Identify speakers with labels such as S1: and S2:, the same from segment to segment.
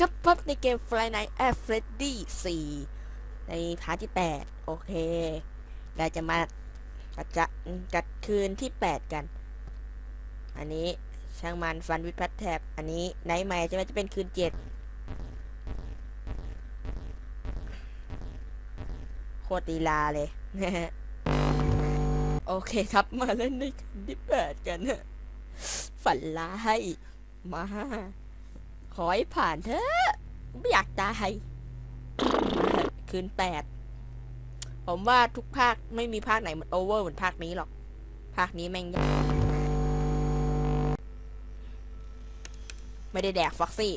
S1: ครับพบในเกม Fly Night at Freddy 4 ในพาร์ทที่ 8 โอเค เราจะมากัดจะกัดคืนที่ 8 กัน อันนี้ช่างมันฟันวิพัฒแทบ อันนี้ไนท์ใหม่จะจะเป็นคืน 7 โคตรดีลาเลยโอเคครับมาเล่นในคืนที่ 8 กัน ฝันร้าย มา ขอให้ผ่านเถอะไม่อยากตายคืนแปดผมว่าทุกภาคไม่มีภาคไหนมันโอเวอร์เหมือนภาคนี้หรอก ภาคนี้แม่งยากไม่ได้แดกฟ็อกซี่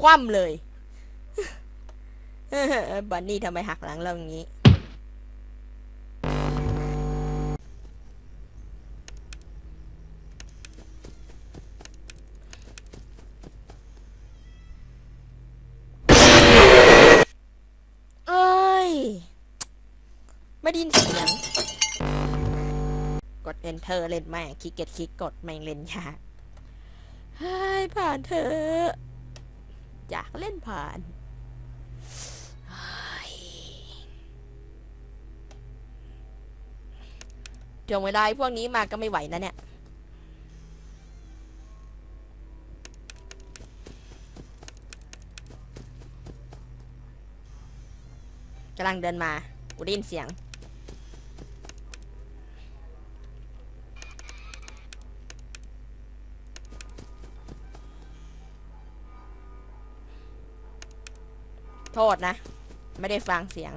S1: คว่ำเลย บันนี่ทำไมหักหลังเราอย่างนี้ เอ้ย ไม่ดินเสียง กด enter เล่นแม่งคลิกเก็ตคลิกกดแม่งเล่นยากเฮ้ยผ่านเถออยากเล่นผ่าน จงเวลาไอ้พวกนี้มาก็ไม่ไหวนะเนี่ย กำลังเดินมากูได้ยินเสียง โทษนะ ไม่ได้ฟังเสียง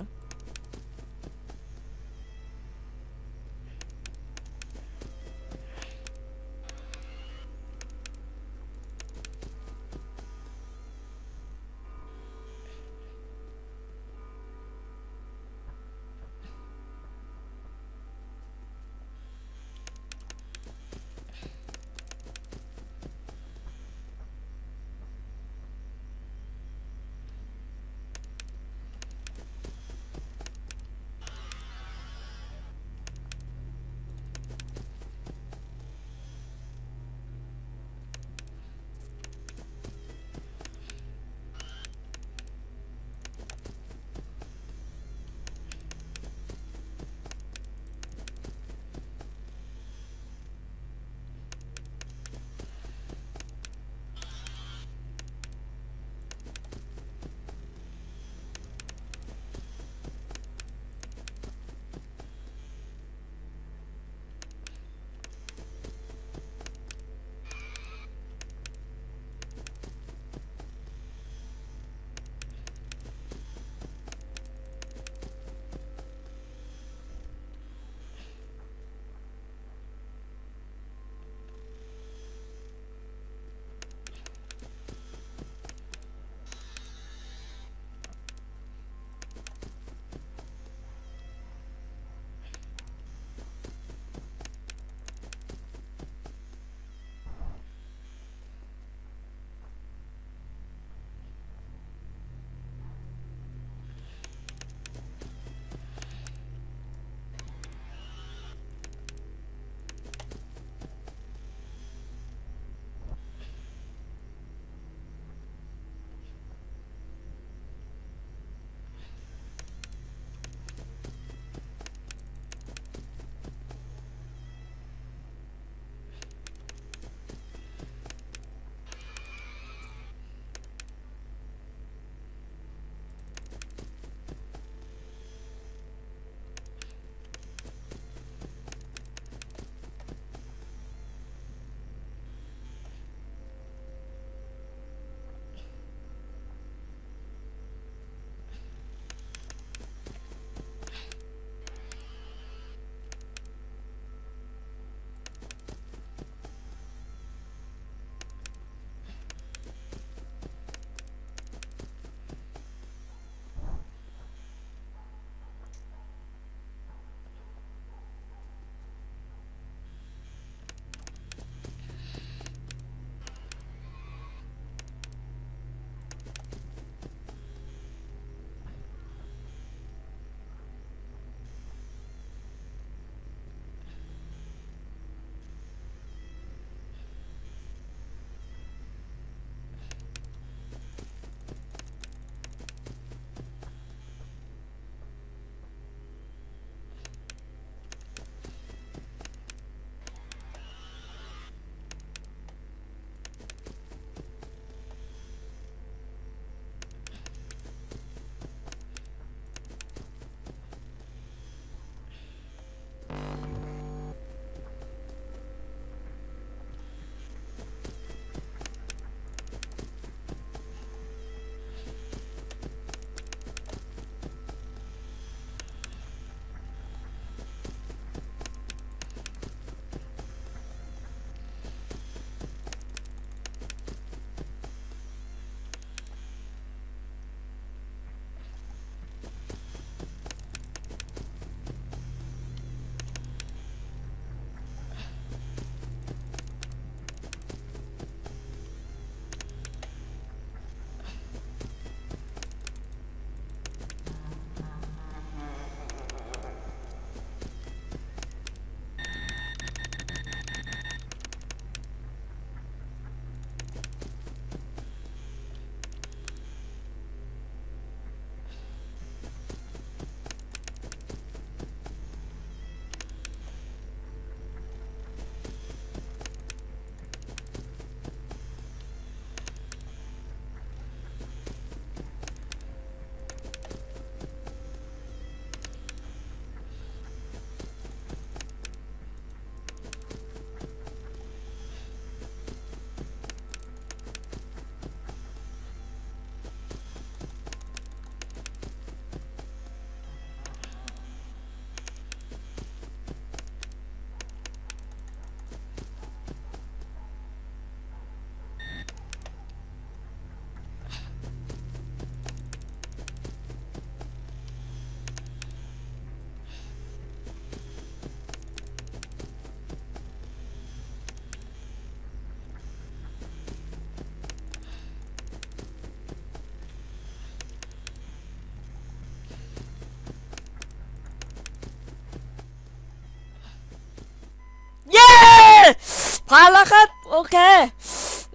S1: ผ่านแล้วครับ โอเค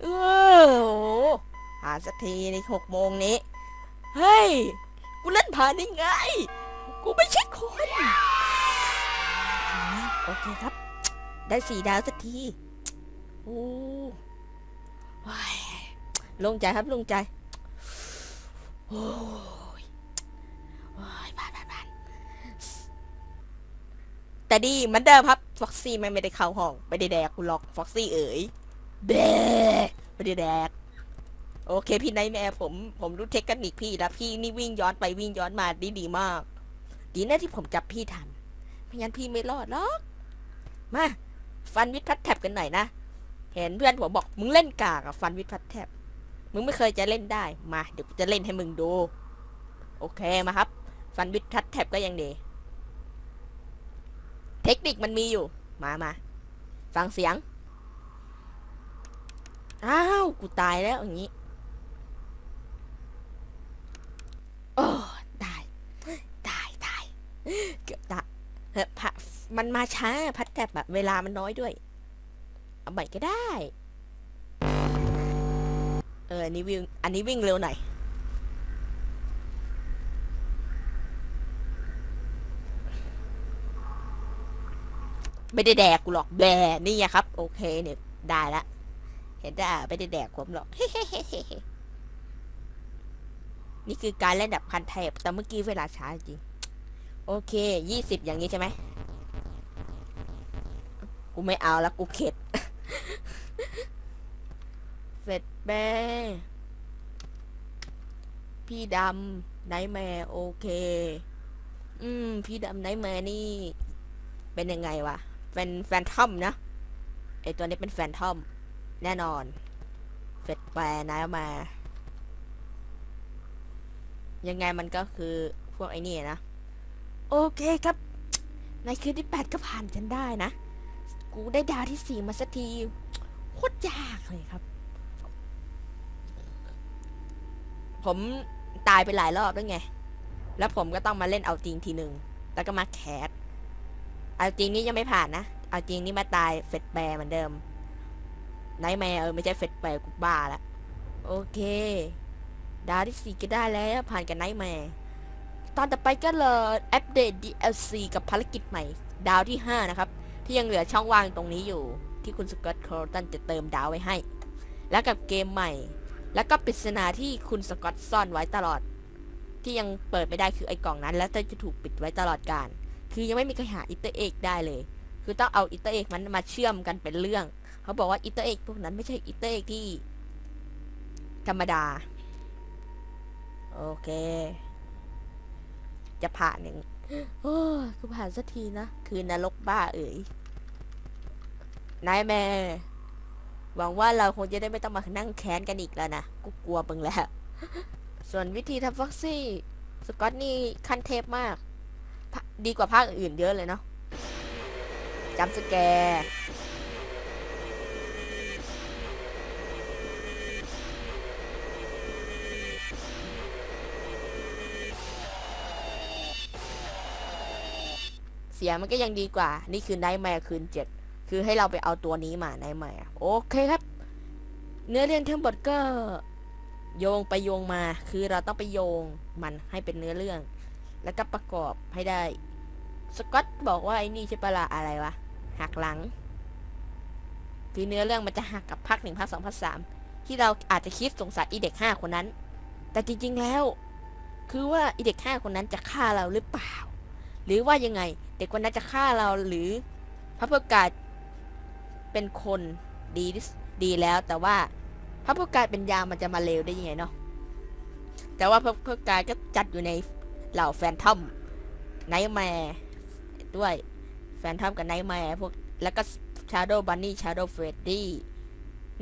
S1: เออโอ้โหหาสักทีในหกโมงนี้ เฮ้ย กูเล่นผ่านได้ไง กูไม่ใช่คนอ่าโอเคครับ ได้สี่ดาวสักที โอ้ว้ายโลงใจครับโลงใจ โอ้ แต่ดีเหมือนเดิมครับฟ็อกซี่ไม่ได้เข้าห้องไม่ได้แดกกูหรอกฟ็อกซี่เอ๋ยแบไม่ได้แดก โอเคพี่ไนท์แม่ผมผมรู้เทคนิคพี่แล้วพี่นี่วิ่งย้อนไปวิ่งย้อนมาดีดีมาก ดีนะที่ผมจับพี่ทันไม่งั้นพี่ไม่รอดหรอกมาฟันวิทพัดแท็บกันหน่อยนะเห็นเพื่อนผมบอกมึงเล่นกากอะฟันวิทพัดแท็บมึงไม่เคยจะเล่นได้มาเดี๋ยวจะเล่นให้มึงดู โอเคมาครับ ฟันวิทพัดแท็บก็ยังดี เทคนิคมันมีอยู่ มามาฟังเสียง อ้าว กูตายแล้วอย่างนี้ โอ้ตาย ตาย ตาย เกือบตายเฮ้ยพะมันมาช้า พัดแทบแบบเวลามันน้อยด้วย เอาใหม่ก็ได้ เอออันนี้วิ่ง อันนี้วิ่งเร็วหน่อย ไม่ได้แดกกูหรอกแบนี่ไงครับ โอเคเนี่ยได้ละ เห็นได้ไม่ได้แดกผมหรอกนี่คือการเล่นแบบคันเทปแต่เมื่อกี้เวลาช้าจริง โอเค ยี่สิบอย่างนี้ใช่ไหม กูไม่เอาล้วกูเข็ด เสร็จแม่พี่ดำไนแมร์โอเค อืม พี่ดำไนแมร์นี่ เป็นยังไงวะ เป็นแฟนทอมนะไอตัวนี้เป็นแฟนทอม แน่นอนเฟดแปรนะมา ยังไงมันก็คือพวกไอ้นี่นะ โอเคครับ ในคืนที่แปดก็ผ่านฉันได้นะ กูได้ดาวที่สี่มาสักทีโคตรยากเลยครับ ผมตายไปหลายรอบแล้วไง แล้วผมก็ต้องมาเล่นเอาจริงทีหนึ่ง แล้วก็มาแคส เอาจริงนี่ยังไม่ผ่านนะ เอาจริงนี่มาตายเฟดแปรเหมือนเดิมไนท์แมร์เออไม่ใช่เฟดแปรกูบ้าละโอเค ดาวที่สี่ก็ได้แล้วผ่านกับไนท์แมร์ตอนต่อไปก็เลยอัปเดต DLC กับภารกิจใหม่ ดาวที่ 5 นะครับ ที่ยังเหลือช่องว่างตรงนี้อยู่ ที่คุณสกอตโคลตันจะเติมดาวไว้ให้ แล้วกับเกมใหม่ แล้วก็ปริศนาที่คุณสกอตซ่อนไว้ตลอด ที่ยังเปิดไม่ได้คือไอ้กล่องนั้น แล้วจะถูกปิดไว้ตลอดการ คือยังไม่มีใครหาอิตเตอร์เอกได้เลย คือต้องเอาอิตเตอร์เอกมันมาเชื่อมกันเป็นเรื่อง เขาบอกว่าอิตเตอร์เอกพวกนั้นไม่ใช่อิตเตอร์เอกที่ ธรรมดา โอเค จะผ่านหนึ่งโอ้คือผ่านสักทีนะ คือนรกบ้าเอ๋ยนายแม่หวังว่าเราคงจะได้ไม่ต้องมานั่งแค้นกันอีกแล้วนะ กูกลัวเบึงแล้ว ส่วนวิธีทำฟ็อกซี่ สกอตนี่ขั้นเทพมาก ดีกว่าภาคอื่นเยอะเลยเนาะจำสแกร์เสียงมันก็ยังดีกว่า นี่คือไนท์แมร์คืนเจ็ด คือให้เราไปเอาตัวนี้มาไนท์แมร์โอเคครับ เนื้อเรื่องทั้งหมดก็ โยงไปโยงมา คือเราต้องไปโยงมันให้เป็นเนื้อเรื่อง แล้วก็ประกอบให้ได้ สกอตบอกว่าไอ้นี่ใช่ปะละอะไรวะ หักหลัง คือเนื้อเรื่องมันจะหักกับภาคหนึ่งภาคสองภาคสามที่เราอาจจะคิดสงสัยอีเด็กห้าคนนั้น แต่จริงๆแล้ว คือว่าอีเด็กห้าคนนั้นจะฆ่าเราหรือเปล่า หรือว่ายังไง เด็กคนนั้นจะฆ่าเราหรือพระพุทธกาศเป็นคนดีดีแล้วแต่ว่าพระพุทธกาศเป็นยามมันจะมาเลวได้ยังไงเนาะแต่ว่าพระพุทธกาศก็จัดอยู่ใน เหล่าแฟนทอมไนท์แมร์ด้วยแฟนทอมกับไนท์แมร์พวกแล้วก็ชาร์โดบันนี่ชาร์โดเฟรดดี้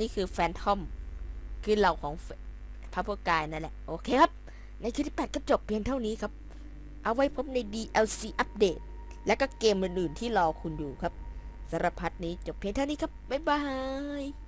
S1: นี่คือแฟนทอมคือเหล่าของพระพุทธกาศนั่นแหละ โอเคครับ ในคลิปที่แปดก็จบเพียงเท่านี้ครับ เอาไว้พบใน DLC อัปเดต และก็เกมอื่นๆที่รอคุณอยู่ครับสำหรับพัทนี้จบเพียงเท่านี้ครับ บ๊ายบาย